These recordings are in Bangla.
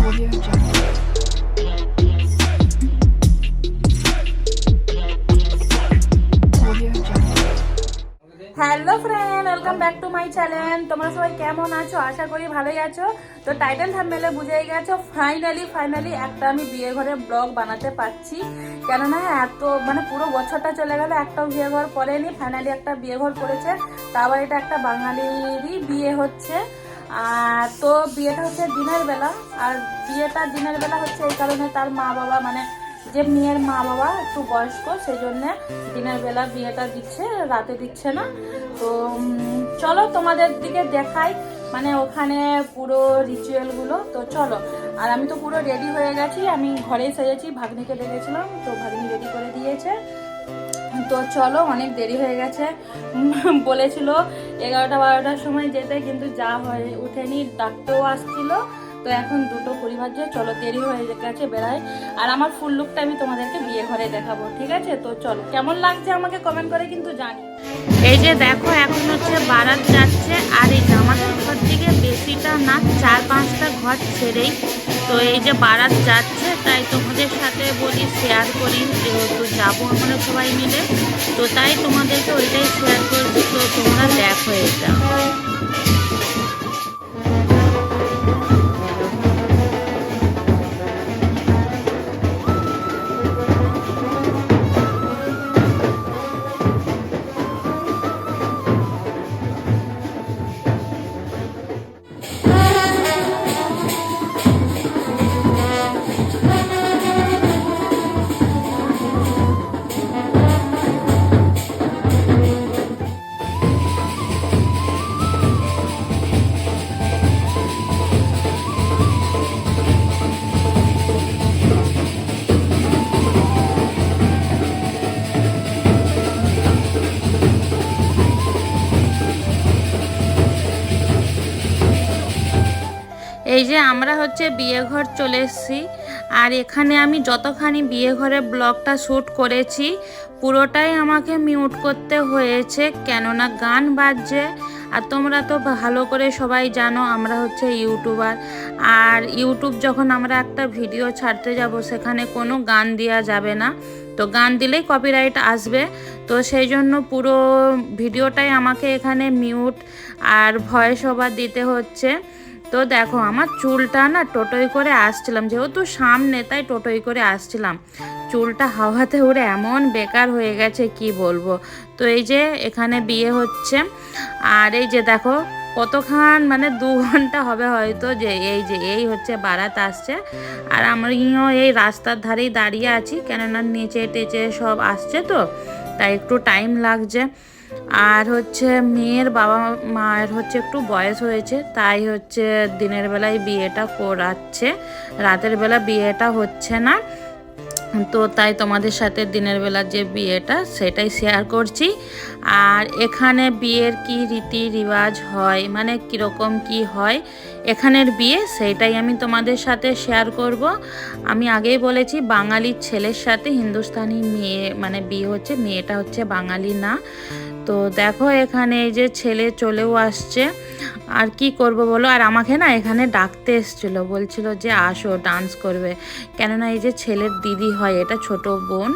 Hello friend welcome back to my channel তোমরা সবাই কেমন আছো? আশা করি ভালোই আছো। তো টাইটেল থাম্বনেলে বুঝেই গেছো ফাইনালি ফাইনালি একটা আমি বিয়ে ঘরের ব্লগ বানাতে পারছি। কেননা এত মানে পুরো বছরটা চলে গেল, একটাও বিয়ে ঘর পড়েনি ফাইনালি একটা বিয়ে ঘর পড়েছে তারপর এটা একটা বাঙালিরই বিয়ে হচ্ছে। আর তো বিয়েটা হচ্ছে দিনের বেলা, আর বিয়েটা দিনের বেলা হচ্ছে এই কারণে তার মা বাবা মানে যে মেয়ের মা বাবা একটু বয়স্ক সেই জন্য দিনের বেলা বিয়েটা দিচ্ছে, রাতে দিচ্ছে না। তো চলো তোমাদের দিকে দেখাই মানে ওখানে পুরো রিচুয়ালগুলো তো চলো, আর আমি তো পুরো রেডি হয়ে গেছি, আমি ঘরেই সেজেছি ভাগ্নিকে ডেকেছিলাম, তো ভাগ্নি রেডি করে দিয়েছে। তো চলো, অনেক দেরি হয়ে গেছে। বলেছিল এগারোটা বারোটার সময় যেতে, কিন্তু যা হয়, উঠেনি, ডাক্তারও আসছিল। তো এখন দুটো কুড়ি বাজে চলো দেরি হয়ে গেছে বেড়ায়। আর আমার ফুল লুকটা আমি তোমাদেরকে বিয়ে ঘরে দেখাবো, ঠিক আছে? তো চলো, কেমন লাগছে আমাকে কমেন্ট করে কিন্তু জানি এই যে দেখো, এখন হচ্ছে বারাত যাচ্ছে, আর এই যে আমাদের ঘর থেকে বেশিটা না, চার পাঁচটা ঘর ছেড়েই। তো এই যে বারাত যাচ্ছে, তাই তোমাদের সাথে বলি শেয়ার করি, যেহেতু যাব আমরা সবাই মিলে। তো তাই তোমাদেরকে ওইটাই শেয়ার করছি, তো তোমরা দেখো এটা। হচ্ছে বিয়ে ঘর চলে এসেছি। আর এখানে আমি যতখানি বিয়ে ঘরের ব্লগটা শ্যুট করেছি, পুরোটাই আমাকে মিউট করতে হয়েছে, কেননা গান বাজছে। আর তোমরা তো ভালো করে সবাই জানো আমরা হচ্ছে ইউটিউবার। আর ইউটিউব যখন আমরা একটা ভিডিও ছাড়তে যাব, সেখানে কোনো গান দেওয়া যাবে না। তো গান দিলেই কপিরাইট আসবে। তো সেই জন্য পুরো ভিডিওটাই আমাকে এখানে মিউট আর ভয়েস ওভার দিতে হচ্ছে। তো দেখো, আমার চুলটা না টোটোই করে আসছিলাম, যেহেতু সামনে তাই টোটোই করে আসছিলাম। চুলটা হাওয়াতে উড়ে এমন বেকার হয়ে গেছে, কি বলব? তো এই যে এখানে বিয়ে হচ্ছে, আর এই যে দেখো কতক্ষণ মানে দু ঘণ্টা হবে হয়তো যে এই যে এই হচ্ছে বারাত আসছে, আর আমিও এই রাস্তার ধারেই দাঁড়িয়ে আছি, কেননা নিচে টেচে সব আসছে তো, তাই একটু টাইম লাগছে। আর হচ্ছে মেয়ের বাবা মায়ের হচ্ছে একটু বয়স হয়েছে, তাই হচ্ছে দিনের বেলায় বিয়েটা করাচ্ছে। রাতের বেলা বিয়েটা হচ্ছে না। তো তাই তোমাদের সাথে দিনের বেলা যে বিয়েটা সেটাই শেয়ার করছি। আর এখানে বিয়ের কি রীতি রিওয়াজ হয় মানে কীরকম কি হয়, এখানের বিয়ে সেটাই আমি তোমাদের সাথে শেয়ার করব। আমি আগেই বলেছি বাঙালির ছেলের সাথে হিন্দুস্তানি মেয়ে মানে বিয়ে হচ্ছে, মেয়েটা হচ্ছে বাঙালি না। তো দেখো এখানে এই যে ছেলে চলেও আসছে। আর কি করব বলো? আর আমাকে না এখানে ডাকতে এসছিল, বলছিল যে আসো ডান্স করবে। কেননা এই যে ছেলের দিদি হয়, এটা ছোট বোন,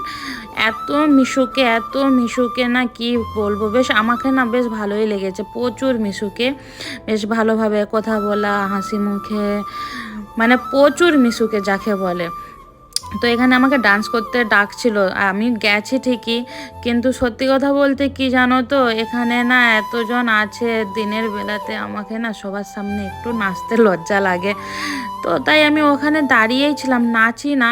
এত মিশুকে এত মিশুকে না কি বলব? বেশ আমাকে না বেশ ভালোই লেগেছে, প্রচুর মিশুকে। বেশ ভালোভাবে কথা বলা, হাসি মুখে মানে প্রচুর মিশুকে যাকে বলে। তো এখানে আমাকে ডান্স করতে ডাকছিল। আমি গেছি ঠিকই, কিন্তু সত্যি কথা বলতে কি জানো তো, এখানে না এতজন আছে দিনের বেলাতে আমাকে না সবার সামনে একটু নাচতে লজ্জা লাগে। তো তাই আমি ওখানে দাঁড়িয়েই ছিলাম, নাচি না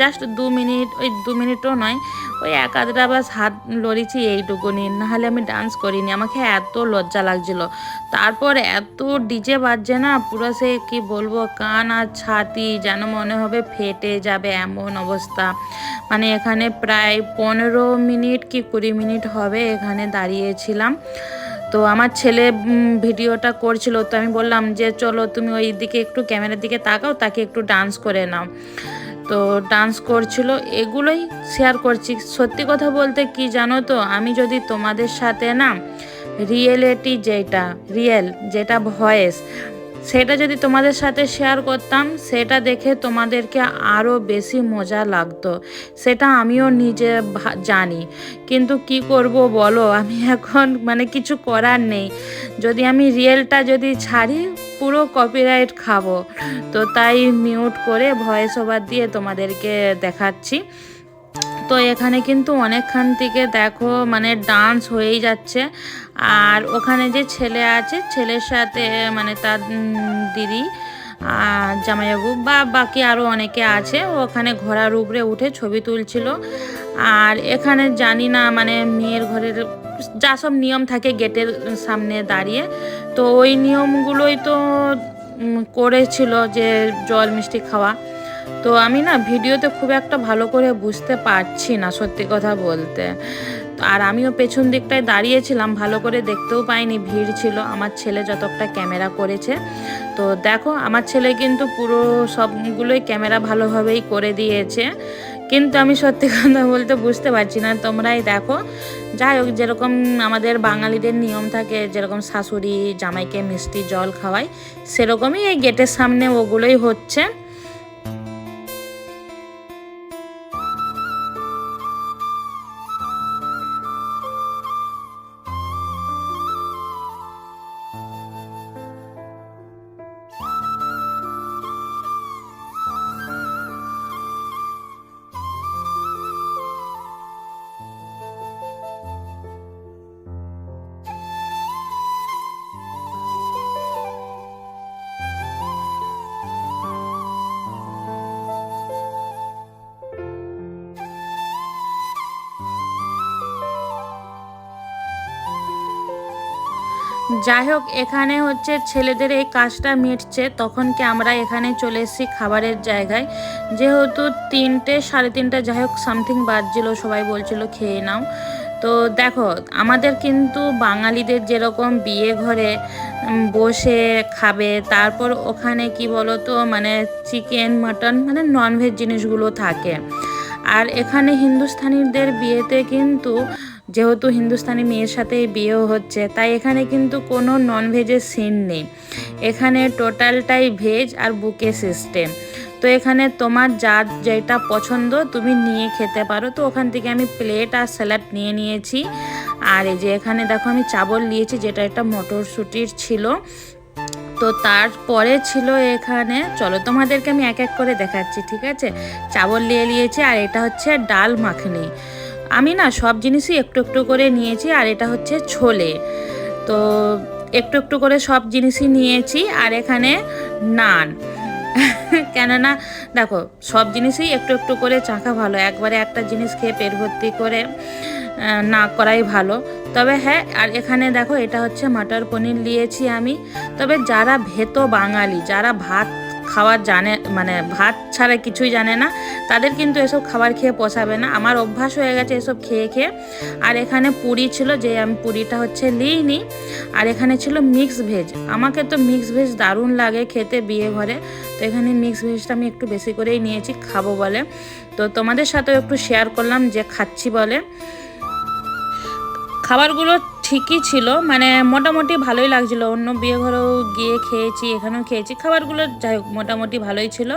জাস্ট দু মিনিট, ওই দু মিনিটও নয়, ওই এক আধটা বাস হাত লড়িছি এইটুকুনি, নাহলে আমি ডান্স করিনি, আমাকে এত লজ্জা লাগছিল। তারপর এত ডিজে বাজছে না, পুরো সে কি বলব, কান আর ছাতি যেন মনে হবে ফেটে যাবে এমন অবস্থা। মানে এখানে প্রায় পনেরো মিনিট কি কুড়ি মিনিট হবে এখানে দাঁড়িয়েছিলাম। তো আমার ছেলে ভিডিওটা করছিল, তো আমি বললাম যে, চলো তুমি ওই দিকে একটু ক্যামেরার দিকে তাকাও, তাকে একটু ডান্স করে নাও। তো ডান্স করছিল, এগুলোই শেয়ার করছি। সত্যি কথা বলতে কি জানো তো, আমি যদি তোমাদের সাথে না রিয়েলিটি যেটা রিয়েল যেটা ভয়েস সেটা যদি তোমাদের সাথে শেয়ার করতাম, সেটা দেখে তোমাদেরকে আরও বেশি মজা লাগতো। সেটা আমিও নিজে জানি। কিন্তু কি করব বলো? আমি এখন মানে কিছু করার নেই। যদি আমি রিয়েলটা যদি ছাড়ি, পুরো কপিরাইট খাব। তো তাই মিউট করে ভয়েস ওভার দিয়ে তোমাদেরকে দেখাচ্ছি। তো এখানে কিন্তু অনেকক্ষণ থেকে দেখো মানে ডান্স হয়েই যাচ্ছে। আর ওখানে যে ছেলে আছে, ছেলের সাথে মানে তার দিদি আর জামাইবাবু বা বাকি আরও অনেকে আছে ওখানে ঘোড়ার উপরে উঠে ছবি তুলছিল। আর এখানে জানি না মানে মেয়ের ঘরের যা সব নিয়ম থাকে গেটের সামনে দাঁড়িয়ে, তো ওই নিয়মগুলোই তো করেছিল যে জল মিষ্টি খাওয়া। তো আমি না ভিডিওতে খুব একটা ভালো করে বুঝতে পারছি না সত্যি কথা বলতে। আর আমিও পেছন দিকটায় দাঁড়িয়েছিলাম, ভালো করে দেখতেও পাইনি, ভিড় ছিল। আমার ছেলে যতটা ক্যামেরা করেছে। তো দেখো, আমার ছেলে কিন্তু পুরো সবগুলোই ক্যামেরা ভালোভাবেই করে দিয়েছে। কিন্তু আমি সত্যি কথা বলতে বুঝতে পারছি না, তোমরাই দেখো। যাই হোক, যেরকম আমাদের বাঙালিদের নিয়ম থাকে, যেরকম শাশুড়ি জামাইকে মিষ্টি জল খাওয়ায়, সেরকমই এই গেটের সামনে ওগুলোই হচ্ছে। যাই হোক এখানে হচ্ছে ছেলেদের এই কাজটা মিটছে। তখন কি আমরা এখানে চলে এসেছি খাবারের জায়গায়। যেহেতু তিনটে, সাড়ে তিনটে যাই হোক সামথিং বাজছিল, সবাই বলছিল খেয়ে নাও। তো দেখো, আমাদের কিন্তু বাঙালিদের যেরকম বিয়ে ঘরে বসে খাবে, তারপর ওখানে কি বলো তো মানে চিকেন মাটন মানে ননভেজ জিনিসগুলো থাকে। আর এখানে হিন্দুস্তানিদের বিয়েতে কিন্তু যেহেতু হিন্দুস্তানি মেয়ের সাথে বিয়েও হচ্ছে, তাই এখানে কিন্তু কোনো ননভেজের সিন নেই। এখানে টোটালটাই ভেজ আর বুকে সিস্টেম তো এখানে তোমার যা যেটা পছন্দ, তুমি নিয়ে খেতে পারো। তো ওখান থেকে আমি প্লেট আর স্যালাড নিয়ে নিয়েছি। আর এই যে এখানে দেখো আমি চাবল নিয়েছি, যেটা একটা মটরশুটির ছিল। তো তারপরে ছিল এখানে, চলো তোমাদেরকে আমি এক এক করে দেখাচ্ছি, ঠিক আছে? চাবল নিয়ে নিয়েছি আর এটা হচ্ছে ডাল মাখনি। আমি না সব জিনিসই একটু একটু করে নিয়েছি, আর এটা হচ্ছে ছোলে। তো একটু একটু করে সব জিনিসই নিয়েছি, আর এখানে নান। কেননা, দেখো, সব জিনিসই একটু একটু করে চাখা ভালো, একবারে একটা জিনিস খেয়ে পেট ভর্তি করে না করাই ভালো। তবে হ্যাঁ আর এখানে দেখো, এটা হচ্ছে মটর পনির নিয়েছি আমি। তবে যারা ভেত বাঙালি, যারা ভাত খাওয়ার জানে মানে ভাত ছাড়া কিছুই জানে না। তাদের কিন্তু এসব খাবার খেয়ে পোষাবে না। আমার অভ্যাস হয়ে গেছে এসব খেয়ে খেয়ে। আর এখানে পুরি ছিল, যে আমি পুরিটা হচ্ছে লিইনি আর এখানে ছিল মিক্স ভেজ আমাকে তো মিক্স ভেজ দারুণ লাগে খেতে বিয়ে ঘরে। তো এখানে মিক্স ভেজটা আমি একটু বেশি করেই নিয়েছি, খাব বলে। তো তোমাদের সাথেও একটু শেয়ার করলাম যে খাচ্ছি বলে। খাবারগুলো ঠিকই ছিল। মানে মোটামুটি ভালোই লাগছিল। অন্য বিয়ে ঘরেও গিয়ে খেয়েছি, এখানেও খেয়েছি। খাবারগুলো যাই হোক, মোটামুটি ভালোই ছিল।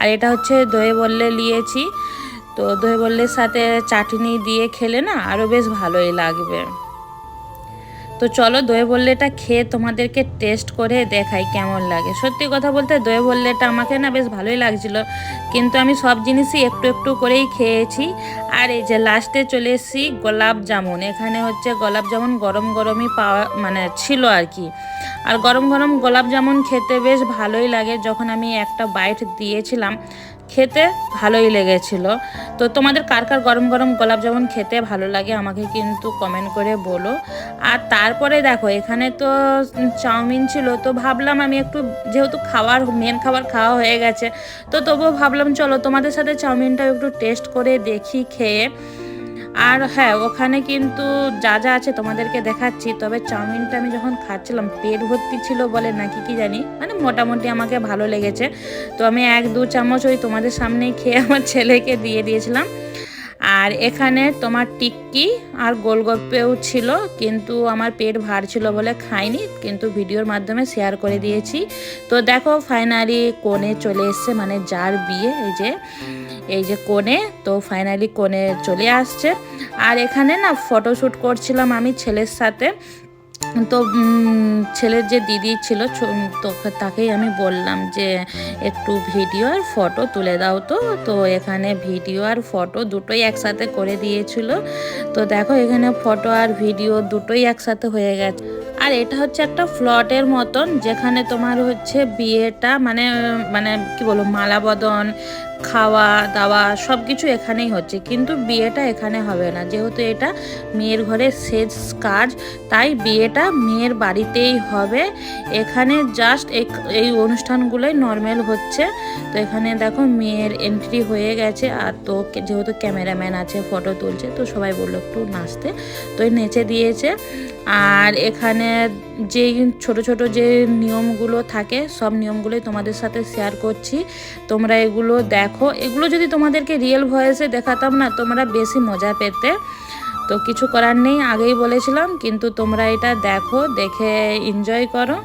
আর এটা হচ্ছে দই বললে নিয়েছি তো দই বললের সাথে চাটনি দিয়ে খেলে না আরও বেশ ভালোই লাগবে। তো চলো দই বললেটা খেয়ে তোমাদেরকে টেস্ট করে দেখাই কেমন লাগে। সত্যি কথা বলতে দই বললেটা আমাকে না বেশ ভালোই লাগছিল, কিন্তু আমি সব জিনিসই একটু একটু করেই খেয়েছি। আর এই যে লাস্টে চলে এসেছি গোলাপ জামুন, এখানে হচ্ছে গোলাপ জামুন গরম গরমই পাওয়া মানে ছিল আর কি। আর গরম গরম গোলাপ জামুন খেতে বেশ ভালোই লাগে, যখন আমি একটা বাইট দিয়েছিলাম খেতে ভালোই লেগেছিল। তো তোমাদের কার কার গরম গরম গোলাপ জামুন খেতে ভালো লাগে আমাকে কিন্তু কমেন্ট করে বলো। আর তারপরে দেখো, এখানে তো চাউমিন ছিল, তো ভাবলাম আমি একটু যেহেতু খাওয়ার মেন খাবার খাওয়া হয়ে গেছে, তো তবুও ভাবলাম চলো তোমাদের সাথে চাউমিনটা একটু টেস্ট করে দেখি, খেয়ে। আর হ্যাঁ ওখানে কিন্তু যা যা আছে তোমাদেরকে দেখাচ্ছি। তবে চাউমিনটা আমি যখন খাচ্ছিলাম, পেট ভর্তি ছিল বলে নাকি কি জানি মানে মোটামুটি আমাকে ভালো লেগেছে। তো আমি এক দু চামচ ওই তোমাদের সামনেই খেয়ে আমার ছেলেকে দিয়ে দিয়েছিলাম। আর এখানে তোমার টিক্কি আর গোলগপ্পেও ছিল, কিন্তু আমার পেট ভার ছিল বলে খাইনি, কিন্তু ভিডিওর মাধ্যমে শেয়ার করে দিয়েছি। তো দেখো ফাইনালি কোণে চলে এসছে মানে যার বিয়ে, এই যে এই যে কোণে, তো ফাইনালি কোণে চলে আসছে। আর এখানে না ফটোশ্যুট করছিলাম আমি ছেলের সাথে তো ছেলের যে দিদি ছিল তো তাকেই আমি বললাম যে, একটু ভিডিও আর ফটো তুলে দাও তো। তো এখানে ভিডিও আর ফটো দুটোই একসাথে করে দিয়েছিল। তো দেখো, এখানে ফটো আর ভিডিও দুটোই একসাথে হয়ে গেছে। আর এটা হচ্ছে একটা ফ্লটের মতন, যেখানে তোমার হচ্ছে বিয়েটা মানে মানে কি বলব মালা বদন খাওয়া, দাওয়া সব কিছু এখানেই হচ্ছে। কিন্তু বিয়েটা এখানে হবে না। যেহেতু এটা মেয়ের ঘরের শেষ কাজ, তাই বিয়েটা মেয়ের বাড়িতেই হবে। এখানে জাস্ট এই অনুষ্ঠানগুলোই নর্মাল হচ্ছে। তো এখানে দেখো মেয়ের এন্ট্রি হয়ে গেছে। আর তো যেহেতু ক্যামেরাম্যান আছে ফটো তুলছে, তো সবাই বলল একটু নাচতে। তো নেচে দিয়েছে। আর এখানে যে ছোট ছোট যে নিয়মগুলো থাকে, সব নিয়মগুলোই তোমাদের সাথে শেয়ার করছি। তোমরা এগুলো দেখো। এগুলো যদি তোমাদেরকে রিয়েল ভয়েসে দেখাতাম না, তোমরা বেশি মজা পেতে। তো কিছু করার নেই, আগেই বলেছিলাম, কিন্তু তোমরা এটা দেখো, দেখে এনজয় করো।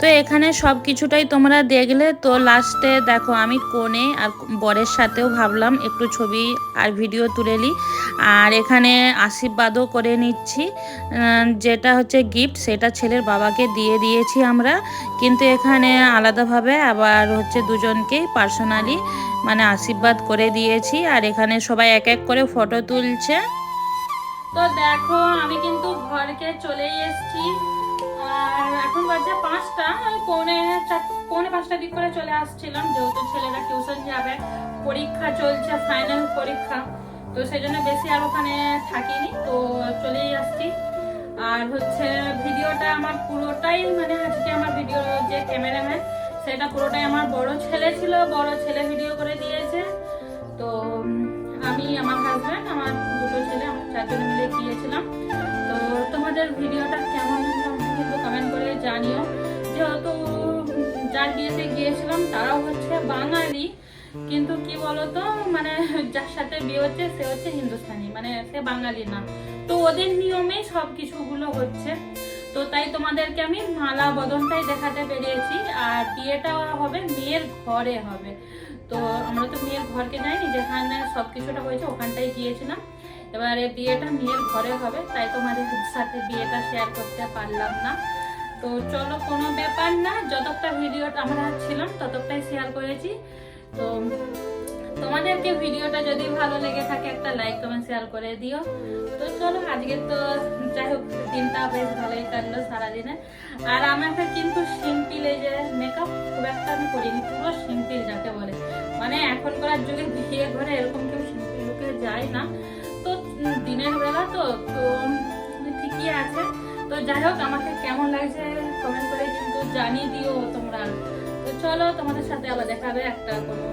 তো এখানে সব কিছুটাই তোমরা দেখলে। তো লাস্টে দেখো আমি কোণে আর বরের সাথেও ভাবলাম একটু ছবি আর ভিডিও তুলে নিই আর এখানে আশীর্বাদও করে নিচ্ছি। যেটা হচ্ছে গিফট সেটা ছেলের বাবাকে দিয়ে দিয়েছি আমরা। কিন্তু এখানে আলাদাভাবে আবার হচ্ছে দুজনকেই পার্সোনালি মানে আশীর্বাদ করে দিয়েছি। আর এখানে সবাই এক এক করে ফটো তুলছে। তো দেখো আমি কিন্তু ঘরকে চলেই এসেছি। এখন বাজে পাঁচটা, আমি পৌনে পৌনে পাঁচটা দিক করে চলে আসছিলাম, যেহেতু ছেলেরা টিউশন যাবে, পরীক্ষা চলছে ফাইনাল পরীক্ষা, তো সেই জন্য বেশি আর ওখানে থাকিনি, তো চলেই আসছি। আর হচ্ছে ভিডিওটা আমার পুরোটাই মানে আজকে আমার ভিডিও যে ক্যামেরাম্যান সেটা পুরোটাই আমার বড় ছেলে ছিল, বড় ছেলে ভিডিও করে দিয়েছে। তো আমি, আমার হাজব্যান্ড আমার দুটো ছেলে, আমরা চারজন মিলে গিয়েছিলাম। তো তোমাদের ভিডিওটা কেমন? কমেন্ট করে জানিও। যেহেতু যার বিয়েতে গিয়েছিলাম, তারাও হচ্ছে বাঙালি। কিন্তু কি বলতো মানে যার সাথে বিয়ে হচ্ছে, সে হচ্ছে হিন্দুস্তানি মানে সে বাঙালি না। তো ওদের নিয়মেই সব কিছুগুলো হচ্ছে। তো তাই তোমাদেরকে আমি মালা বদনটাই দেখাতে পেরেছি। আর বিয়েটা হবে মেয়ের ঘরে হবে। তো আমরা তো মেয়ের ঘরকে যাইনি, যেখানে সব কিছুটা হয়েছে ওখানটাই গিয়েছিলাম। এবারে বিয়েটা মেয়ের ঘরে হবে, তাই তোমাদের সাথে বিয়েটা শেয়ার করতে পারলাম না। তো চলো, কোনো ব্যাপার না, যতটা ভিডিও আমরা ছিলাম ততটাই শেয়ার করেছি। তো তোমাদেরকে ভিডিওটা যদি ভালো লেগে থাকে, একটা লাইক কমেন্ট শেয়ার করে দিও। তো চলো, আজকে তো যাই হোক, দিনটা বেশ ভালোই কাটলো সারাদিনে। আর আমাকে কিন্তু সিম্পল এই যে মেকআপ খুব একটা আমি করিনি, পুরো সিম্পল যাকে বলে। মানে এখনকার যুগে বিয়ে ঘরে এরকম কেউ সিম্পল লুকে যায় না। দিনের বেলা তো তো ঠিকই আছে। তো যাই হোক, আমাকে কেমন লাগছে কমেন্ট করে কিন্তু জানিয়ে দিও তোমরা। তো চলো তোমাদের সাথে আবার দেখাবে একটা কোনো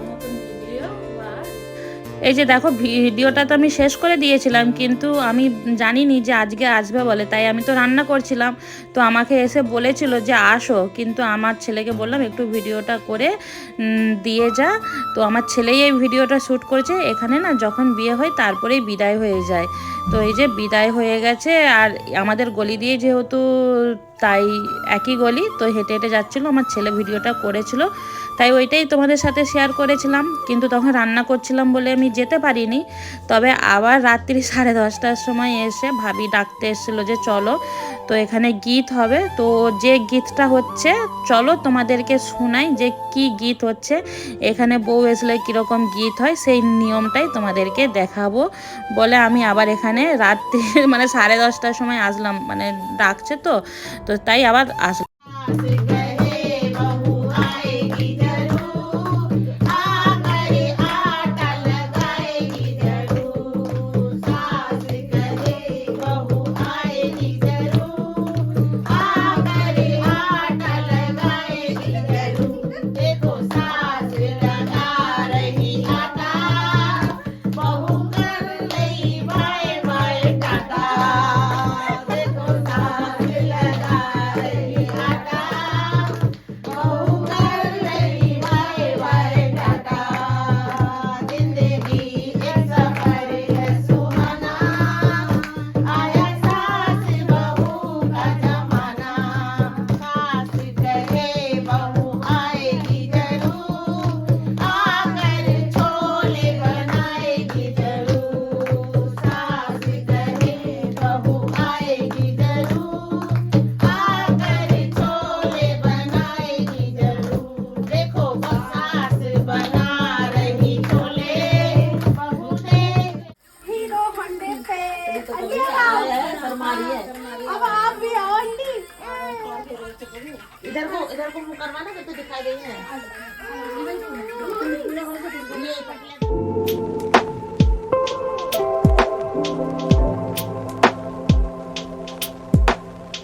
এই যে দেখো, ভিডিওটা তো আমি শেষ করে দিয়েছিলাম, কিন্তু আমি জানিনি যে আজকে আসবে বলে, তাই আমি তো রান্না করছিলাম। তো আমাকে এসে বলেছিল যে আসো, কিন্তু আমার ছেলেকে বললাম, একটু ভিডিওটা করে দিয়ে যা। তো আমার ছেলেই এই ভিডিওটা শ্যুট করেছে। এখানে না, যখন বিয়ে হয়, তারপরেই বিদায় হয়ে যায়। তো এই যে বিদায় হয়ে গেছে, আর আমাদের গলি দিয়ে যেহেতু তাই একই গলি, তো হেঁটে হেঁটে যাচ্ছিল, আমার ছেলে ভিডিওটা করেছিল। তাই ওইটাই তোমাদের সাথে শেয়ার করেছিলাম। কিন্তু তখন রান্না করছিলাম বলে আমি যেতে পারিনি। তবে আবার রাত্রি সাড়ে দশটার সময় এসে ভাবি ডাকতে এসেছিল যে চলো, তো এখানে গীত হবে। তো যে গীতটা হচ্ছে, চলো তোমাদেরকে শোনাই যে কি গীত হচ্ছে। এখানে বউ এসলে কীরকম গীত হয়, সেই নিয়মটাই তোমাদেরকে দেখাবো। বলে আমি আবার এখানে রাত্রি মানে সাড়ে দশটার সময় আসলাম। মানে ডাকছে তো তো তাই আবার আসলাম